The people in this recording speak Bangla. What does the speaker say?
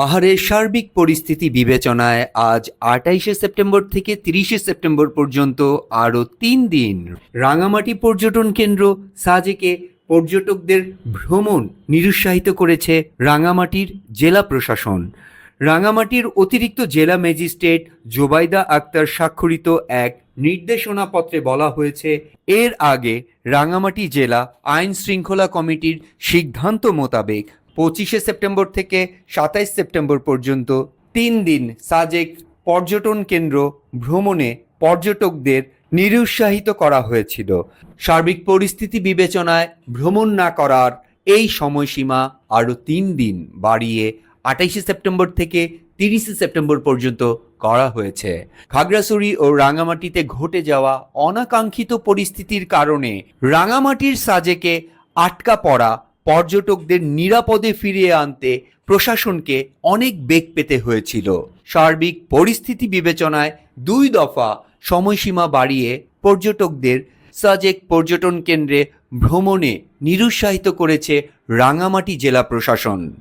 পাহাড়ের সার্বিক পরিস্থিতি বিবেচনায় আজ আটাইশে সেপ্টেম্বর থেকে তিরিশে সেপ্টেম্বর পর্যন্ত আরও তিন দিন রাঙামাটি পর্যটন কেন্দ্র সাজেকে পর্যটকদের ভ্রমণ নিরুৎসাহিত করেছে রাঙামাটির জেলা প্রশাসন। রাঙামাটির অতিরিক্ত জেলা ম্যাজিস্ট্রেট জোবাইদা আক্তার স্বাক্ষরিত এক নির্দেশনাপত্রে বলা হয়েছে, এর আগে রাঙামাটি জেলা আইন শৃঙ্খলা কমিটির সিদ্ধান্ত মোতাবেক পঁচিশে সেপ্টেম্বর থেকে সাতাইশ সেপ্টেম্বর পর্যন্ত তিন দিন সাজেক পর্যটন কেন্দ্র ভ্রমণে পর্যটকদের নিরুৎসাহিত করা হয়েছিল। সার্বিক পরিস্থিতি বিবেচনায় ভ্রমণ না করার এই সময়সীমা আরও তিন দিন বাড়িয়ে আটাইশে সেপ্টেম্বর থেকে তিরিশে সেপ্টেম্বর পর্যন্ত করা হয়েছে। খাগড়াছড়ি ও রাঙামাটিতে ঘটে যাওয়া অনাকাঙ্ক্ষিত পরিস্থিতির কারণে রাঙামাটির সাজেকে আটকা পড়া পর্যটকদের নিরাপদে ফিরিয়ে আনতে প্রশাসনকে অনেক বেগ পেতে হয়েছিল। সার্বিক পরিস্থিতি বিবেচনায় দুই দফা সময়সীমা বাড়িয়ে পর্যটকদের সাজেক পর্যটন কেন্দ্রে ভ্রমণে নিরুৎসাহিত করেছে রাঙামাটি জেলা প্রশাসন।